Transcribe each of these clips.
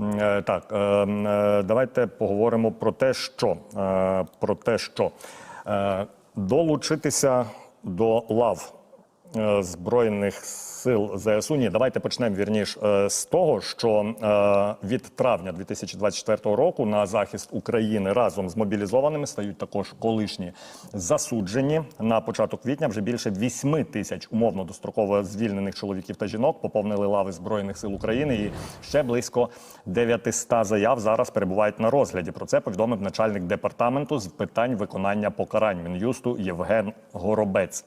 Е, Так, е, е, давайте поговоримо про те, що про те, що долучитися до лав збройних сил ЗСУ. Ні, давайте почнемо вірніш е, з того, що е, від травня 2024 року на захист України разом з мобілізованими стають також колишні засуджені. На початок квітня вже більше 8 тисяч умовно достроково звільнених чоловіків та жінок поповнили лави збройних сил України. І ще близько 900 заяв зараз перебувають на розгляді. Про це повідомив начальник департаменту з питань виконання покарань мін'юсту Євген Горобець.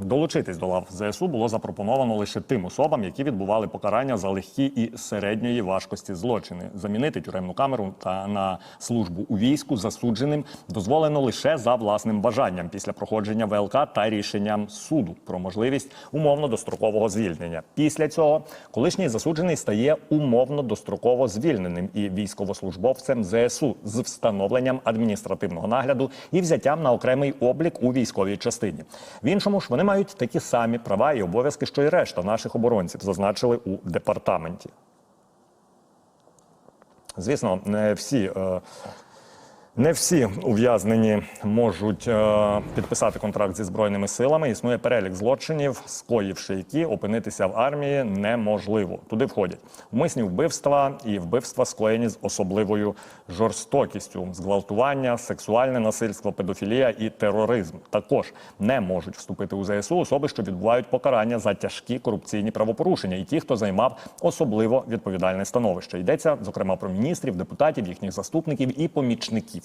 Долучитись до лав ЗСУ було запропоновано лише тим особам, які відбували покарання за легкі і середньої важкості злочини. Замінити тюремну камеру та на службу у війську засудженим дозволено лише за власним бажанням після проходження ВЛК та рішенням суду про можливість умовно дострокового звільнення. Після цього колишній засуджений стає умовно достроково звільненим і військовослужбовцем ЗСУ з встановленням адміністративного нагляду і взяттям на окремий облік у військовій частині. В іншому ж вони мають такі самі права і обов'язки, що й решта наших оборонців, зазначили у департаменті. Звісно, не всі. Не всі ув'язнені можуть е, підписати контракт зі збройними силами. Існує перелік злочинів, скоївши які опинитися в армії неможливо. Туди входять умисні вбивства і вбивства скоєні з особливою жорстокістю, зґвалтування, сексуальне насильство, педофілія і тероризм. Також не можуть вступити у ЗСУ особи, що відбувають покарання за тяжкі корупційні правопорушення, і ті, хто займав особливо відповідальне становище. Йдеться зокрема про міністрів, депутатів, їхніх заступників і помічників.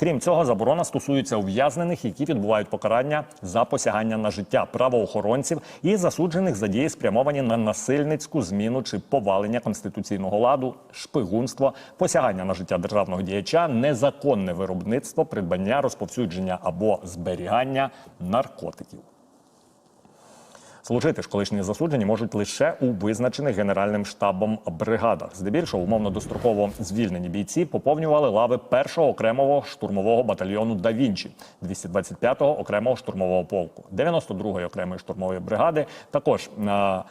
Крім цього, заборона стосується ув'язнених, які відбувають покарання за посягання на життя правоохоронців і засуджених за дії, спрямовані на насильницьку зміну чи повалення конституційного ладу, шпигунство, посягання на життя державного діяча, незаконне виробництво, придбання, розповсюдження або зберігання наркотиків. Служити ж колишні засуджені можуть лише у визначених генеральним штабом бригадах. Здебільшого умовно достроково звільнені бійці поповнювали лави першого окремого штурмового батальйону Да Вінчі, 225-го окремого штурмового полку, 92-ї окремої штурмової бригади. Також на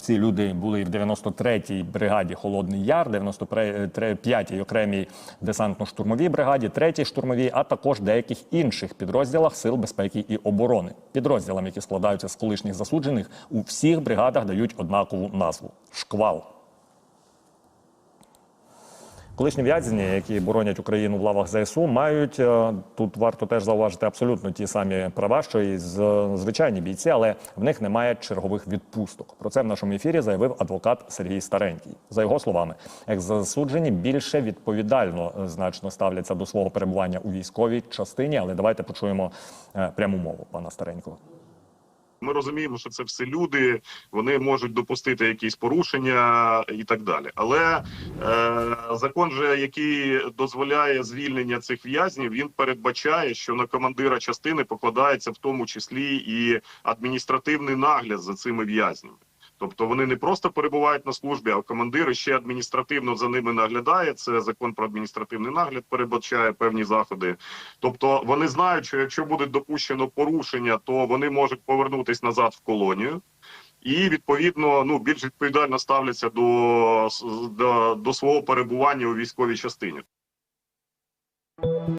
ці люди були в 93-й бригаді Холодний Яр, 95-й окремій десантно-штурмовій бригаді, 3-й штурмовій, а також деяких інших підрозділах Сил безпеки і оборони. Підрозділам, які складаються з колишніх засуджених, у всіх бригадах дають однакову назву шквал. Колишні в'язні, які боронять Україну в лавах ЗСУ, мають е, тут варто теж зауважити абсолютно ті самі права, що і звичайні бійці, але в них немає чергових відпусток. Про це в нашому ефірі заявив адвокат Сергій Старенький. За його словами, екс-засуджені більше відповідально е, значно ставляться до свого перебування у військовій частині. Але давайте почуємо е, пряму мову пана Старенького. Ми розуміємо, що це все люди, вони можуть допустити якісь порушення і так далі. Але е, закон, же, який дозволяє звільнення цих в'язнів, він передбачає, що на командира частини покладається в тому числі і адміністративний нагляд за цими в'язнями. Тобто вони не просто перебувають на службі, а командир ще адміністративно за ними наглядає. Це закон про адміністративний нагляд передбачає певні заходи. Тобто вони знають, що якщо буде допущено порушення, то вони можуть повернутися назад в колонію. І відповідно ну більш відповідально ставляться до, до, до свого перебування у військовій частині.